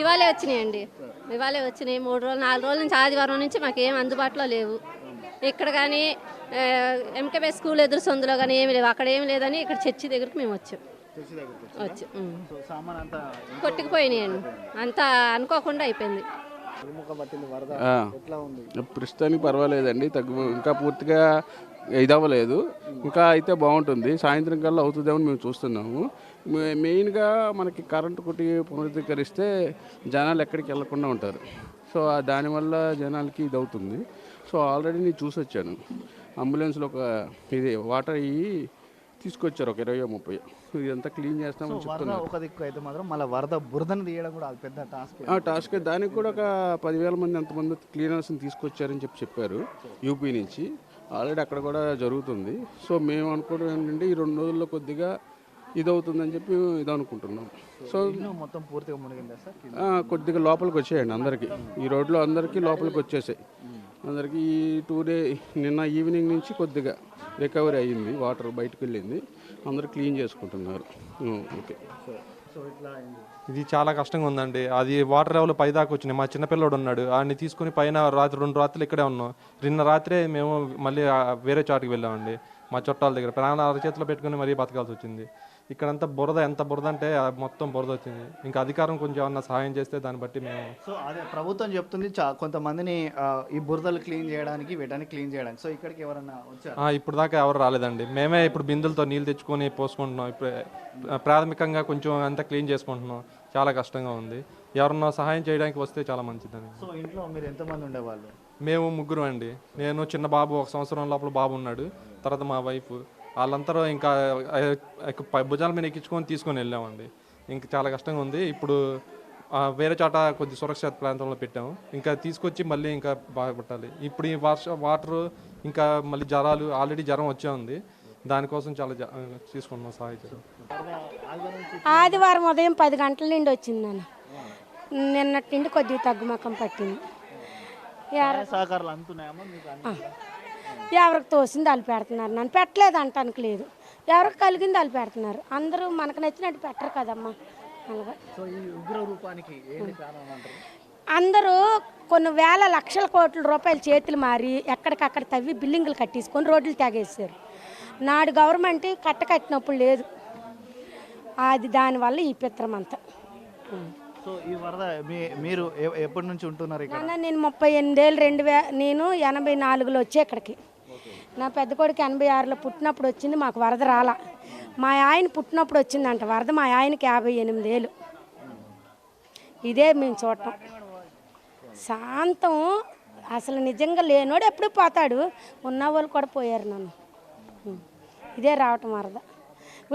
ఇవాళే వచ్చినాయండి. ఇవాళే వచ్చినాయి. మూడు రోజులు నాలుగు రోజుల నుంచి ఆదివారం నుంచి మాకు ఏం అందుబాటులో లేవు. ఇక్కడ కానీ ఎంకేబీ స్కూల్ ఎదురు సందులో కానీ ఏమి లేవు. అక్కడ ఏమి లేదని ఇక్కడ చర్చి దగ్గరికి మేము వచ్చాం. చర్చి దగ్గరికి వచ్చి కొట్టుకుపోయినాయండి అంతా అనుకోకుండా అయిపోయింది. ప్రస్తుతానికి పర్వాలేదండి. తగ్గు ఇంకా పూర్తిగా ఇదవ్వలేదు. ఇంకా అయితే బాగుంటుంది. సాయంత్రం కల్లా అవుతుందేమని మేము చూస్తున్నాము. మెయిన్గా మనకి కరెంటు కొట్టి పునరుద్ధీకరిస్తే జనాలు ఎక్కడికి వెళ్ళకుండా ఉంటారు. సో ఆ దానివల్ల జనాలకి ఇది అవుతుంది సో ఆల్రెడీ నేను చూసి వచ్చాను అంబులెన్స్లో ఒక ఇది వాటర్ అయ్యి తీసుకొచ్చారు ఒక ఇరవై ముప్పై ఇదంతా క్లీన్ చేస్తామని చెప్తున్నారు. ఒక దిక్కు అయితే మాత్రం మళ్ళీ వరద బురదను తీయడం కూడా అది పెద్ద టాస్క్. ఆ టాస్క్. దానికి కూడా ఒక పదివేల మంది ఎంతమంది క్లీనర్స్ని తీసుకొచ్చారని చెప్పి చెప్పారు యూపీ నుంచి. ఆల్రెడీ అక్కడ కూడా జరుగుతుంది. సో మేము అనుకోవడం ఏంటంటే ఈ రెండు రోజుల్లో కొద్దిగా ఇది అవుతుందని చెప్పి ఇది అనుకుంటున్నాం సో మొత్తం పూర్తిగా మునిగిందా సార్? కొద్దిగా లోపలికి వచ్చేయండి అందరికీ. ఈ రోడ్లో అందరికీ లోపలికి వచ్చేసాయి. అందరికీ ఈ టూ డే నిన్న ఈవినింగ్ నుంచి కొద్దిగా రికవరీ అయ్యింది వాటర్ బయటకు వెళ్ళింది. అందరూ క్లీన్ చేసుకుంటున్నారు. ఉం, ఓకే. సో ఇట్లా అయింది. ఇది చాలా కష్టంగా ఉందండి. అది వాటర్ లెవెల్ పై దాకా వచ్చినాయి. మా చిన్నపిల్లడు ఉన్నాడు. ఆయన్ని తీసుకుని పైన రాత్రి రెండు రాత్రులు ఇక్కడే ఉన్నాం. నిన్న రాత్రే మేము మళ్ళీ ఆ వేరే చోటుకి వెళ్ళామండి. మా చుట్టాల దగ్గర. ప్రాణ అరచేతిలో పెట్టుకుని మరీ బతకాల్సి వచ్చింది. ఇక్కడంతా బురద ఎంత బురద అంటే మొత్తం బురద వచ్చింది. ఇంకా అధికారం కొంచెం ఏమన్నా సహాయం చేస్తే దాన్ని బట్టి మేము సో అదే ప్రభుత్వం చెప్తుంది కొంతమందిని ఈ బురదలు క్లీన్ చేయడానికి వీటాన్ని క్లీన్ చేయడానికి. సో ఇక్కడికి ఎవరన్నా వచ్చారు? ఇప్పుడు దాకా ఎవరు రాలేదండి. మేమే ఇప్పుడు బిందులతో నీళ్ళు తెచ్చుకొని పోసుకుంటున్నాం. ఇప్పుడు ప్రాథమికంగా కొంచెం అంతా క్లీన్ చేసుకుంటున్నాం. చాలా కష్టంగా ఉంది. ఎవరన్నా సహాయం చేయడానికి వస్తే చాలా మంచిదని సో ఇంట్లో మీరు ఎంతమంది ఉండేవాళ్ళు? మేము ముగ్గురు అండి. నేను చిన్న బాబు ఒక సంవత్సరం లోపల బాబు ఉన్నాడు. తర్వాత మా వైఫ్. వాళ్ళందరూ ఇంకా భుజాల మీద ఎక్కించుకొని తీసుకొని వెళ్ళామండి. ఇంకా చాలా కష్టంగా ఉంది. ఇప్పుడు ఆ, వేరే చోట కొద్ది సురక్షిత ప్రాంతంలో పెట్టాము. ఇంకా తీసుకొచ్చి మళ్ళీ ఇంకా బాగా పెట్టాలి ఇప్పుడు ఈ వర్ష వాటర్ ఇంకా మళ్ళీ జ్వరాలు ఆల్రెడీ జ్వరం వచ్చే ఉంది. దానికోసం చాలా జా- తీసుకుంటున్నాం సహాయం ఆదివారం ఉదయం పది గంటల నుండి వచ్చింది నాన్న. నిన్నటి నుండి కొద్దిగా తగ్గుముఖం పట్టింది. సహకారాలు ఎవరికి తోసింది వాళ్ళు పెడుతున్నారు. నన్ను పెట్టలేదు అంటానికి లేదు. ఎవరికి కలిగింది వాళ్ళు పెడుతున్నారు. అందరూ మనకు నచ్చినట్టు పెట్టరు కదమ్మా. అలాగా. అందరూ కొన్ని వేల లక్షల కోట్ల రూపాయలు చేతులు మారి ఎక్కడికక్కడ తవ్వి బిల్డింగులు కట్టేసుకొని రోడ్లు తెగేసారు నాడు గవర్నమెంట్ కట్ట కట్టినప్పుడు లేదు. అది దానివల్ల ఈ పిత్రం అంతా. సో ఈ వరద మీ మీరు ఎప్పటి నుంచి ఉంటున్నారు నేను ముప్పై ఎనిమిదేళ్ళు రెండు వే నేను ఎనభై నాలుగులో వచ్చే ఇక్కడికి. నా పెద్ద కొడుకు ఎనభై ఆరులో పుట్టినప్పుడు వచ్చింది మాకు వరద రాల. మా ఆయన పుట్టినప్పుడు వచ్చిందంట వరద మా ఆయనకి యాభై ఎనిమిదేళ్ళు ఇదే మేము చూడటం. శాంతం అసలు నిజంగా లేనోడు ఎప్పుడు పోతాడు? ఉన్న వాళ్ళు కూడా పోయారు నన్ను. ఇదే రావటం వరద.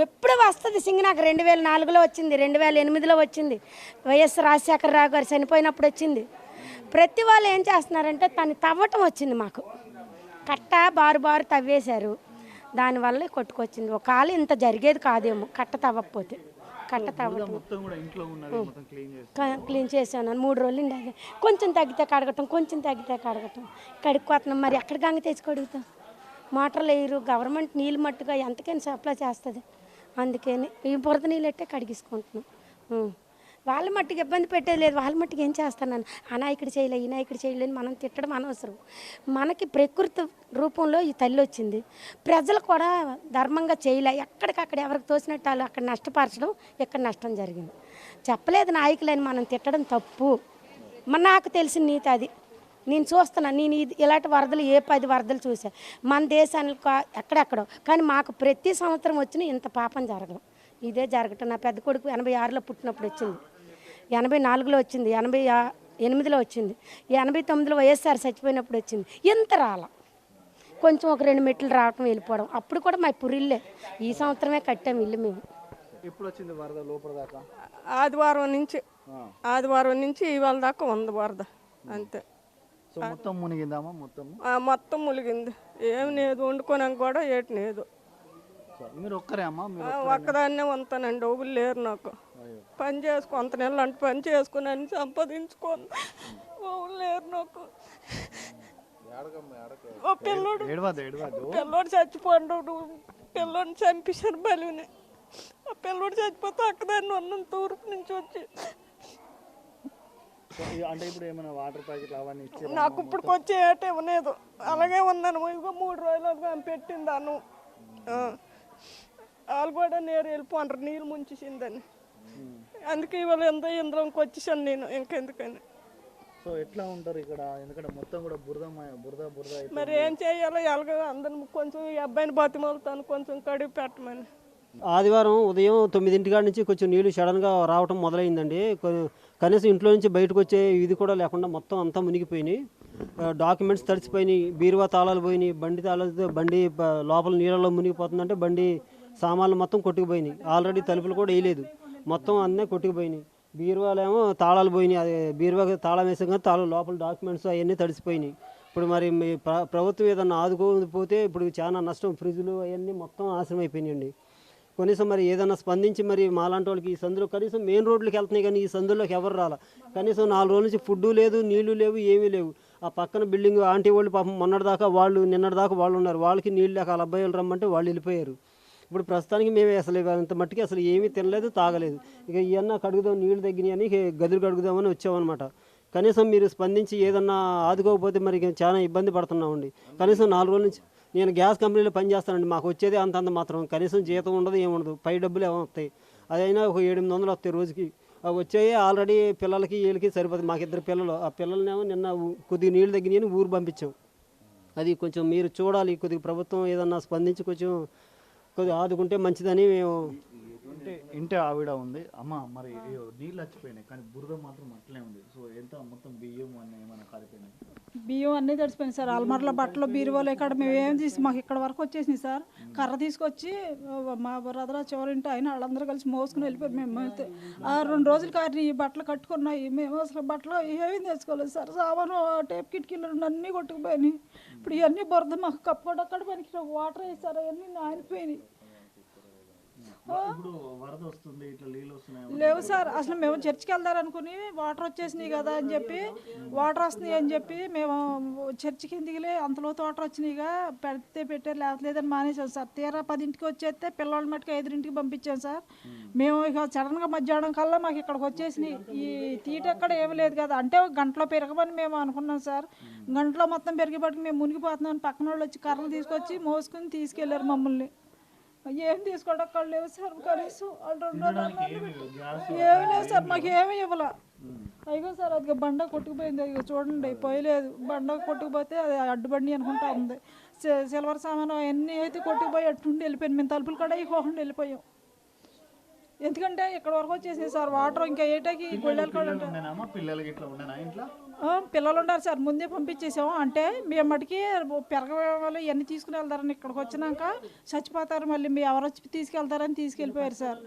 ఎప్పుడు వస్తుంది సింగనాకు రెండు వేల నాలుగులో వచ్చింది రెండు వేల ఎనిమిదిలో వచ్చింది. వైఎస్ రాజశేఖర రావు గారు చనిపోయినప్పుడు వచ్చింది. ప్రతి వాళ్ళు ఏం చేస్తున్నారంటే తను తవ్వటం వచ్చింది మాకు. కట్ట బారు బారు తవ్వేశారు. దానివల్ల కొట్టుకొచ్చింది. ఒకవేళ ఇంత జరిగేది కాదేమో కట్ట తవ్వకపోతే. కట్ట తవ్వటం. మొత్తం క్లీన్ చేసి. క- క్లీన్ చేశాను. మూడు రోజులు ఉండి అది కొంచెం తగ్గితే కడగటం కొంచెం తగ్గితే కడగటం. కడుక్కోతున్నాం. మరి ఎక్కడ గంగ తెచ్చి కడుగుతాం? మోటార్లు వేయరు. గవర్నమెంట్ నీళ్ళు మట్టుగా ఎంతకైనా సప్లై చేస్తుంది. అందుకని ఈ బురద నీళ్ళు ఎట్టే కడిగించుకుంటున్నాం ఉం. వాళ్ళ మట్టుకు ఇబ్బంది పెట్టేది లేదు. వాళ్ళ మట్టుకు ఏం చేస్తున్నాను అనాయకుడు చేయలే ఈ చేయలేని మనం తిట్టడం అనవసరం. మనకి ప్రకృతి రూపంలో ఈ తల్లి వచ్చింది. ప్రజలు కూడా ధర్మంగా చేయలే. ఎక్కడికక్కడ ఎవరికి తోసినట్టు వాళ్ళు అక్కడ నష్టపరచడం ఇక్కడ నష్టం జరిగింది. చెప్పలేదు నాయకులని మనం తిట్టడం తప్పు. మన నాకు తెలిసిన నీతి అది. నేను చూస్తున్నా నేను ఇది ఇలాంటి వరదలు ఏ పది వరదలు చూసా. మన దేశానికి కా- ఎక్కడెక్కడో. కానీ మాకు ప్రతి సంవత్సరం వచ్చిన ఇంత పాపం జరగదు. ఇదే జరగటం. నా పెద్ద కొడుకు ఎనభై ఆరులో పుట్టినప్పుడు వచ్చింది. ఎనభై నాలుగులో వచ్చింది ఎనభై ఎనిమిదిలో వచ్చింది ఎనభై తొమ్మిదిలో వైఎస్ఆర్ చచ్చిపోయినప్పుడు వచ్చింది. ఇంత రాల? కొంచెం ఒక రెండు మెట్లు రావటం వెళ్ళిపోవడం. అప్పుడు కూడా మా పురిల్లే. ఈ సంవత్సరమే కట్టాము ఇల్లు మేము. ఎప్పుడు వచ్చింది వరద లోపల దాకా? ఆదివారం నుంచి. ఆదివారం నుంచి ఇవాళ దాకా ఉంది వరద. అంతే. మొత్తం మునిగిందామా మొత్తం? ఆ మొత్తం ములిగింది ఏం లేదు వండుకోనాం కూడా ఏటి లేదు. మీరు ఒక్కరే అమ్మా? ఒక్కదాన్నే ఉంటానండి ఒకరు లేరు నాకు. పని చేసుకో అంత నెలలు అంటే పని చేసుకుని సంపాదించుకోను. లేరు నాకు. ఓ పిల్లోడు చచ్చిపోండు పిల్లోడిని చంపేశారు బలిని. ఆ పిల్లడు చచ్చిపోతే అక్కదాన్ని ఉన్నాను తూర్పు నుంచి వచ్చి అంటే ఇప్పుడు ఏమైనా వాటర్ ప్యాకెట్లు అవన్నీ ఇచ్చి నాకు ఇప్పుడు వచ్చే ఏట ఇవ్వలేదు. అలాగే ఉన్నాను. ఇదిగో మూడు రోజులుగా ఆమె పెట్టింది అను వాళ్ళు కూడా నేరు వెళ్ళిపోంటారు నీళ్ళు ముంచేసిందని. అందుకే ఇవాళ ఎంత ఇంద్రంకి వచ్చేసాను నేను ఇంకెందుకని. సో ఎట్లా ఉంటారు ఇక్కడ? ఎందుకంటే మొత్తం కూడా బురద బురద బురద మరి ఏం చేయాలో ఎలాగో అందరిని కొంచెం ఈ అబ్బాయిని బతిమాలుతాను కొంచెం కడిగి పెట్టమని. ఆదివారం ఉదయం తొమ్మిదింటి కాడ నుంచి కొంచెం నీళ్ళు సడన్గా రావటం మొదలైందండి. కనీసం ఇంట్లో నుంచి బయటకు వచ్చే ఇది కూడా లేకుండా మొత్తం అంతా మునిగిపోయినాయి. డాక్యుమెంట్స్ తడిచిపోయినాయి బీరువా తాళాలు పోయినాయి. బండి తాళాలతో బండి లోపల నీళ్ళలో మునిగిపోతుందంటే బండి సామాన్లు మొత్తం కొట్టుకుపోయినాయి. ఆల్రెడీ తలుపులు కూడా వేయలేదు. మొత్తం అన్నీ కొట్టుకుపోయినాయి. బీరువాలేమో తాళాలు పోయినాయి. అది బీరువా తాళం వేసాం కానీ తాళం లోపల డాక్యుమెంట్స్ అవన్నీ తడిసిపోయినాయి. ఇప్పుడు మరి మీ ప్ర- ప్రభుత్వం ఏదన్నా ఆదుకోకపోతే ఇప్పుడు చాలా నష్టం ఫ్రిడ్జ్లు అవన్నీ మొత్తం నాశనం అయిపోయినాయండి. కనీసం మరి ఏదైనా స్పందించి మరి మాలాంటి వాళ్ళకి ఈ సందులో కనీసం మెయిన్ రోడ్లకి వెళ్తున్నాయి కానీ ఈ సందులోకి ఎవరు రాలా? కనీసం నాలుగు రోజుల నుంచి ఫుడ్ లేదు నీళ్ళు లేవు ఏమీ లేవు. ఆ పక్కన బిల్డింగ్ ఆంటీ వాళ్ళు పాపం మొన్నటిదాకా వాళ్ళు నిన్నటిదాకా వాళ్ళు ఉన్నారు. వాళ్ళకి నీళ్ళు లేక వాళ్ళ వాళ్ళు రమ్మంటే వాళ్ళు వెళ్ళిపోయారు. ఇప్పుడు ప్రస్తుతానికి మేము అసలు అంత మట్టికి అసలు ఏమీ తినలేదు తాగలేదు. ఇక ఇవన్నీ కడుగుదాం నీళ్ళు తగ్గినాయి అని గదులు కడుగుదామని వచ్చామన్నమాట. కనీసం మీరు స్పందించి ఏదన్నా ఆదుకోకపోతే మరి చాలా ఇబ్బంది పడుతున్నామండి. కనీసం నాలుగు రోజుల నుంచి నేను గ్యాస్ కంపెనీలో పనిచేస్తానండి మాకు వచ్చేది అంత అంత మాత్రం. కనీసం జీతం ఉండదు ఏముండదు పై డబ్బులు ఏమో వస్తాయి. అదైనా ఒక ఎనిమిది వందలు వస్తాయి రోజుకి. అవి వచ్చాయి ఆల్రెడీ పిల్లలకి వీళ్ళకి సరిపోతుంది. మాకు ఇద్దరు పిల్లలు. ఆ పిల్లలనేమో నిన్న కొద్దిగా నీళ్ళు తగ్గినాయని ఊరు పంపించాం. అది కొంచెం మీరు చూడాలి. కొద్దిగా ప్రభుత్వం ఏదన్నా స్పందించి కొంచెం కొద్దిగా ఆదుకుంటే మంచిదని మేము ఇంటి ఇంటి ఆవిడ ఉంది. అమ్మ మరి నీళ్ళు వచ్చిపోయినాయి కానీ బురద మాత్రం అట్లే ఉంది. సో ఎంత మొత్తం బియ్యం అన్న ఏమైనా కాలిపోయినాయి? బియ్యం అన్నీ తడిసిపోయింది సార్. అల్మార్ల బట్టలు బీరువాలు ఇక్కడ మేము ఏం తీసి మాకు ఇక్కడ వరకు వచ్చేసింది సార్. కర్ర తీసుకొచ్చి మా బ్రదర్ చివరింటి ఆయన వాళ్ళందరూ కలిసి మోసుకుని వెళ్ళిపోయారు. మేము అయితే ఆ రెండు రోజుల కారిని ఈ బట్టలు కట్టుకున్నాయి. మేము అసలు బట్టలు ఏమీ తెచ్చుకోలేదు సార్. సామాను టేప్ కిటికీలు రెండు అన్నీ కొట్టుకుపోయినాయి. ఇప్పుడు ఇవన్నీ బురద మాకు కప్పుకోడక్కడ పనికి వాటర్ వేసారు అవన్నీ నానిపోయినాయి. ఇప్పుడు వరద వస్తుంది ఇట్లా నీళ్ళు వస్తున్నాయి లేవు సార్. అసలు మేము చర్చికి వెళ్దారనుకుని వాటర్ వచ్చేసినాయి కదా అని చెప్పి వాటర్ వస్తున్నాయి అని చెప్పి మేము చర్చికి ఎందుకులే అంతలోతు వాటర్ వచ్చినాయిగా. పెడితే పెట్టారు లేదని మానేసాం సార్. తీరా పదింటికి వచ్చేస్తే పిల్లల మట్టుకు ఐదురింటికి పంపించాం సార్. మేము ఇక సడన్గా మధ్యాహ్నం కల్లా మాకు ఇక్కడికి వచ్చేసినాయి. ఈ తీట ఎక్కడ ఏమీ లేదు కదా. అంటే ఒక గంటలో పెరగమని మేము అనుకున్నాం సార్. గంటలో మొత్తం పెరిగేపటికి మేము మునిగిపోతున్నాం. పక్కన వాళ్ళు వచ్చి కర్రలు తీసుకొచ్చి మోసుకుని తీసుకెళ్ళారు మమ్మల్ని. ఏం తీసుకోవడం లేవు సార్ కనీసం. వాళ్ళు రెండు రోజులు అన్నారు. ఏమీ లేదు సార్ మాకు ఏమీ ఇవ్వాల. అయ్యో సార్ అది బండ కొట్టుకుపోయింది అది చూడండి పోయలేదు. బండ కొట్టుకుపోతే అది అడ్డుబండి అనుకుంటా ఉంది. సిల్వర్ సామాను అవన్నీ అయితే కొట్టుకుపోయి అట్టుండి వెళ్ళిపోయాను. మేము తలుపులు కూడా ఇవ్వకుండా వెళ్ళిపోయాం. ఎందుకంటే ఇక్కడ వరకు వచ్చేసింది సార్ వాటర్ ఇంకా ఏటాకి గొళ్ళలు కూడా ఉంటాయి ఉండేనామా పిల్లలకి ఇట్లా ఉండేనా ఇంట్లో? ఆ, పిల్లలు ఉన్నారు సార్ ముందే పంపించేసాము అంటే మేము మటుకి పెరగవాలి ఇవన్నీ తీసుకుని వెళ్తారని ఇక్కడికి వచ్చినాక చచ్చిపోతారు మళ్ళీ మీ ఎవరు వచ్చి తీసుకెళ్తారని తీసుకెళ్ళిపోయారు సార్.